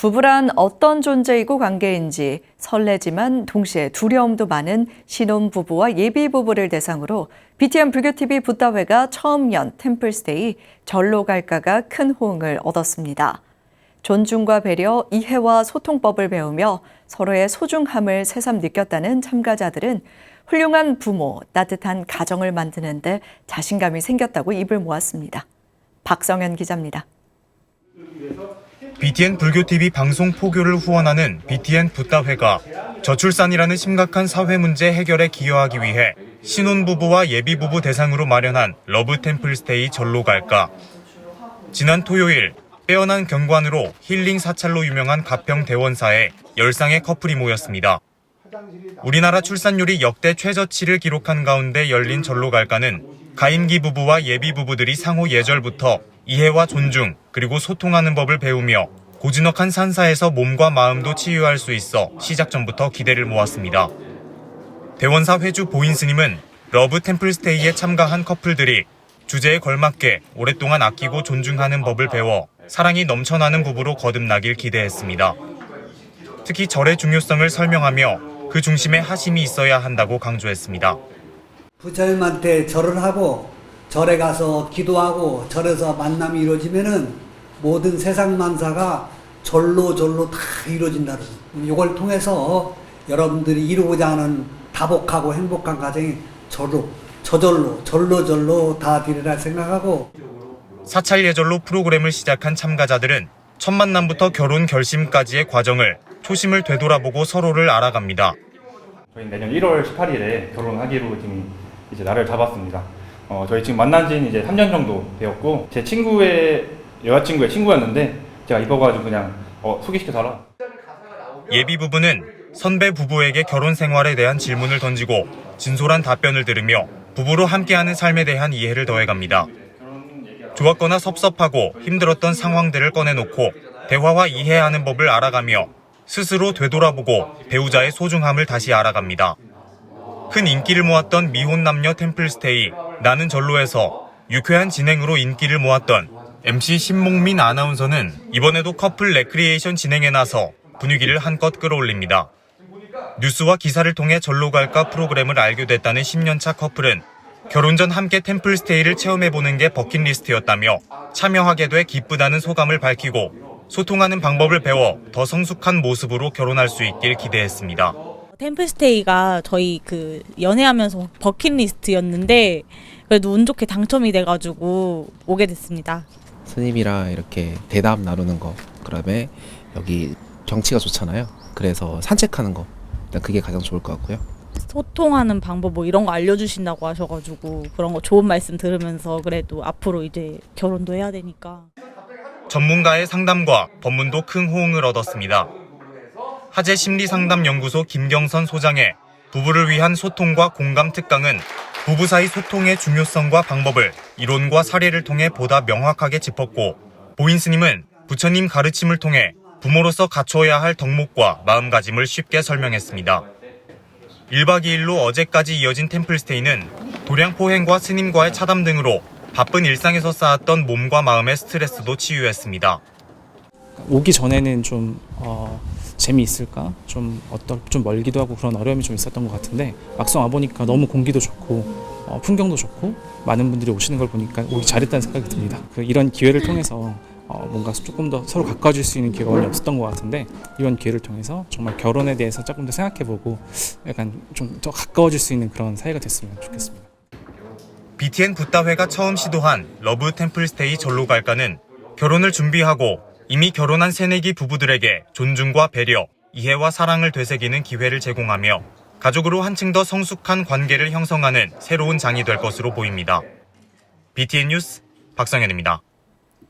부부란 어떤 존재이고 관계인지 설레지만 동시에 두려움도 많은 신혼 부부와 예비 부부를 대상으로 BTN 불교TV 붓다회가 처음 연 템플스테이 절로 갈까가 큰 호응을 얻었습니다. 존중과 배려, 이해와 소통법을 배우며 서로의 소중함을 새삼 느꼈다는 참가자들은 훌륭한 부모, 따뜻한 가정을 만드는데 자신감이 생겼다고 입을 모았습니다. 박성현 기자입니다. BTN 불교TV 방송 포교를 후원하는 BTN 붓다회가 저출산이라는 심각한 사회 문제 해결에 기여하기 위해 신혼부부와 예비부부 대상으로 마련한 러브 템플스테이 절로 갈까. 지난 토요일 빼어난 경관으로 힐링 사찰로 유명한 가평 대원사에 열상의 커플이 모였습니다. 우리나라 출산율이 역대 최저치를 기록한 가운데 열린 절로 갈까는 가임기 부부와 예비 부부들이 상호 예절부터 이해와 존중 그리고 소통하는 법을 배우며 고즈넉한 산사에서 몸과 마음도 치유할 수 있어 시작 전부터 기대를 모았습니다. 대원사 회주 보인 스님은 러브 템플스테이에 참가한 커플들이 주제에 걸맞게 오랫동안 아끼고 존중하는 법을 배워 사랑이 넘쳐나는 부부로 거듭나길 기대했습니다. 특히 절의 중요성을 설명하며 그 중심에 하심이 있어야 한다고 강조했습니다. 부처님한테 절을 하고 절에 가서 기도하고 절에서 만남이 이루어지면은 모든 세상 만사가 절로 절로 다 이루어진다는 이걸 통해서 여러분들이 이루고자 하는 다복하고 행복한 가정이 절로 저절로 절로 절로 다 되리라 생각하고 사찰 예절로 프로그램을 시작한 참가자들은 첫 만남부터 결혼 결심까지의 과정을 초심을 되돌아보고 서로를 알아갑니다. 저희 내년 1월 18일에 결혼하기로 지금 이제 날을 잡았습니다. 어, 저희 지금 만난 지는 이제 3년 정도 되었고, 제 친구의 여자친구의 친구였는데, 제가 이뻐가지고 그냥 어, 소개시켜달라. 예비 부부는 선배 부부에게 결혼 생활에 대한 질문을 던지고 진솔한 답변을 들으며 부부로 함께하는 삶에 대한 이해를 더해갑니다. 좋았거나 섭섭하고 힘들었던 상황들을 꺼내놓고 대화와 이해하는 법을 알아가며 스스로 되돌아보고 배우자의 소중함을 다시 알아갑니다. 큰 인기를 모았던 미혼 남녀 템플스테이 나는 절로에서 유쾌한 진행으로 인기를 모았던 MC 신목민 아나운서는 이번에도 커플 레크리에이션 진행에 나서 분위기를 한껏 끌어올립니다. 뉴스와 기사를 통해 절로 갈까 프로그램을 알게 됐다는 10년차 커플은 결혼 전 함께 템플스테이를 체험해보는 게 버킷리스트였다며 참여하게 돼 기쁘다는 소감을 밝히고 소통하는 방법을 배워 더 성숙한 모습으로 결혼할 수 있길 기대했습니다. 템플스테이가 저희 그 연애하면서 버킷리스트였는데 그래도 운 좋게 당첨이 돼가지고 오게 됐습니다. 스님이랑 이렇게 대담 나누는 거 그다음에 여기 경치가 좋잖아요 그래서 산책하는 거 일단 그게 가장 좋을 것 같고요 소통하는 방법 뭐 이런 거 알려주신다고 하셔가지고 그런 거 좋은 말씀 들으면서 그래도 앞으로 이제 결혼도 해야 되니까 전문가의 상담과 법문도 큰 호응을 얻었습니다. 하재 심리상담연구소 김경선 소장의 부부를 위한 소통과 공감 특강은 부부 사이 소통의 중요성과 방법을 이론과 사례를 통해 보다 명확하게 짚었고 보인 스님은 부처님 가르침을 통해 부모로서 갖춰야 할 덕목과 마음가짐을 쉽게 설명했습니다. 1박 2일로 어제까지 이어진 템플스테이는 도량 포행과 스님과의 차담 등으로 바쁜 일상에서 쌓았던 몸과 마음의 스트레스도 치유했습니다. 오기 전에는 좀 어, 재미있을까 좀 어떤 좀 멀기도 하고 그런 어려움이 좀 있었던 것 같은데 막상 와 보니까 너무 공기도 좋고 어, 풍경도 좋고 많은 분들이 오시는 걸 보니까 오기 잘했다는 생각이 듭니다. 그 이런 기회를 통해서 어, 뭔가 조금 더 서로 가까워질 수 있는 기회가 원래 없었던 것 같은데 이번 기회를 통해서 정말 결혼에 대해서 조금 더 생각해보고 약간 좀 더 가까워질 수 있는 그런 사이가 됐으면 좋겠습니다. BTN 붓다회가 처음 시도한 러브 템플 스테이 절로 갈까는 결혼을 준비하고 이미 결혼한 새내기 부부들에게 존중과 배려, 이해와 사랑을 되새기는 기회를 제공하며 가족으로 한층 더 성숙한 관계를 형성하는 새로운 장이 될 것으로 보입니다. BTN 뉴스 박성현입니다.